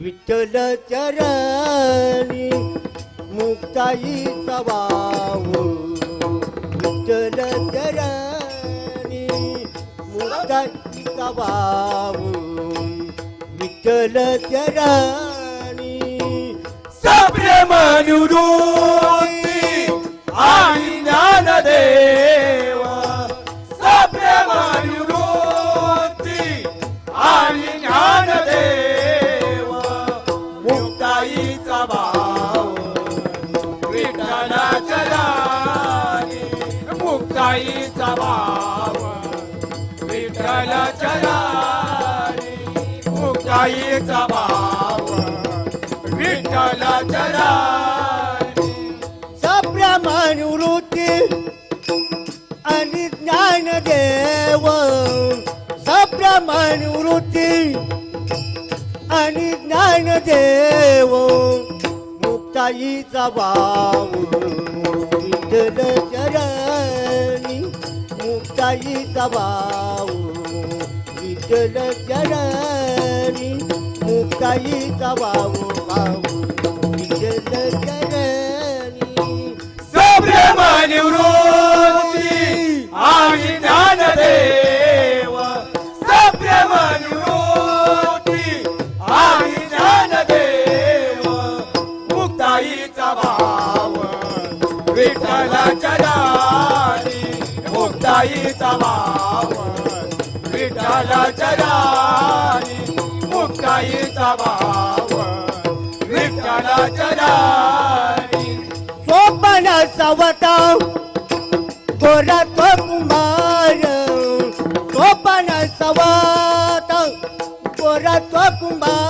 विठ्ठल चरणी मुक्ताई वाव. विठ्ठल चरणी मुक्ताई वाव. विठ्ठल चरणी सप्रेमनुरूपी मुक्ताईचा विठ्ठलाच्या राणी मुक्ताईचा भाव. विठ्ठलाच्या राणी मुक्ताईचा भाव. विठ्ठलाच्या राणी सप्रमाणवृत्ती आणि ज्ञानदेव सप्रमाणवृत्ती आणि मुक्ताईचा भाव विठ्ठल चरणी मुक्ताईचा भाव विठ्ठल चरणी मुक्ताईचा भाव भाव विठ्ठल चरणी. सप्रेमनिवृत्ती विठ्ठलाच्या दारी मुक्ताईचा भाव विठ्ठलाच्या दारी मुक्ताईचा भाव विठ्ठलाच्या दारी. सोपन सवता गोरा तो कुंभार सोपन सवता गोरा तो कुंभार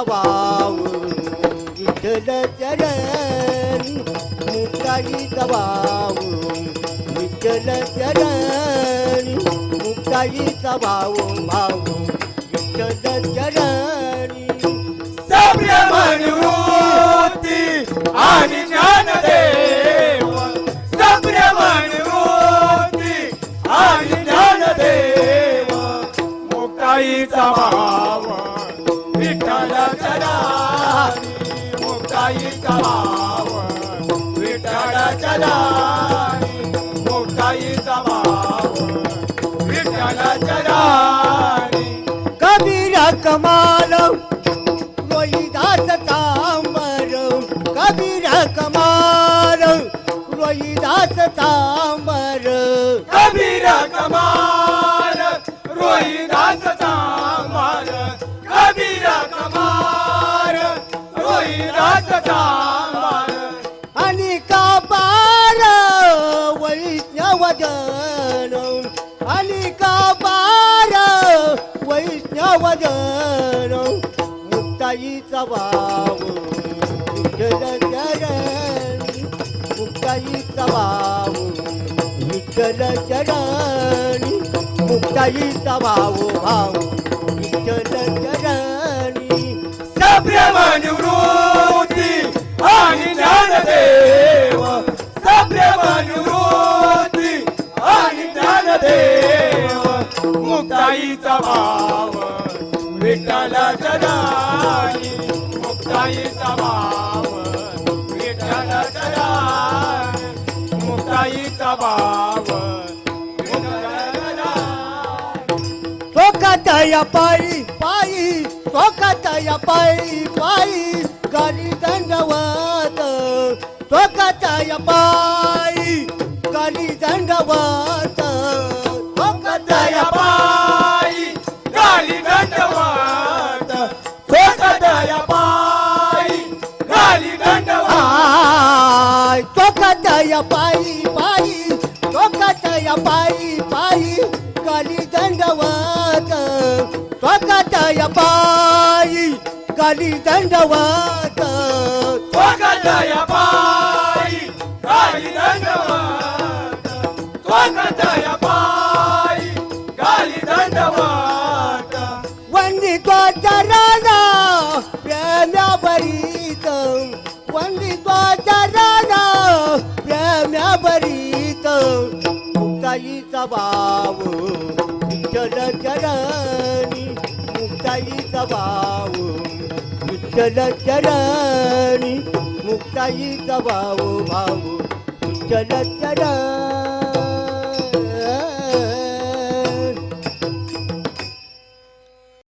मुक्ताईचा वाव विठ्ठल चरण मुक्ताईचा वाव विठ्ठल चरण भाव भाव विठ्ठल चरणी. सप्रेमनिवृत्ती आणि ज्ञानदेव सप्रेमनिवृत्ती आणि ज्ञानदेव मुक्ताईचा भाव विठ्ठलाच्या वैष्णव जन आणि कापार वैष्णव जन मुक्ताईचा भाव विठ्ठल चरण मुक्ताईचा भाव विठ्ठल चरण मुक्ताईचा भाव भाव मुक्ताईचा भाव विठ्ठलाच्या राणी मुक्ताईचा भाव विठ्ठलाच्या राणी मुक्ताईचा भाव विठ्ठलाच्या राणी पायी पायी चोखातया पायी पायी गाली दंडवत चोखातया पायी गाली दंडवत दया पायी गाली दंडवत दया पायी गाली दंडवत आय चोखातया पायी पायी चोखातया पायी पायी गाली दंडवत चोखातया पायी गाली दंडवत दया पायी वंदितो चरणा प्रेम्या बरीत वंदितो चरणा मुक्ताईचा भाव विठ्ठल चरणी मुक्ताईचा भाव विठ्ठल चरणी मुक्ताईचा भाव भाव विठ्ठल चरणी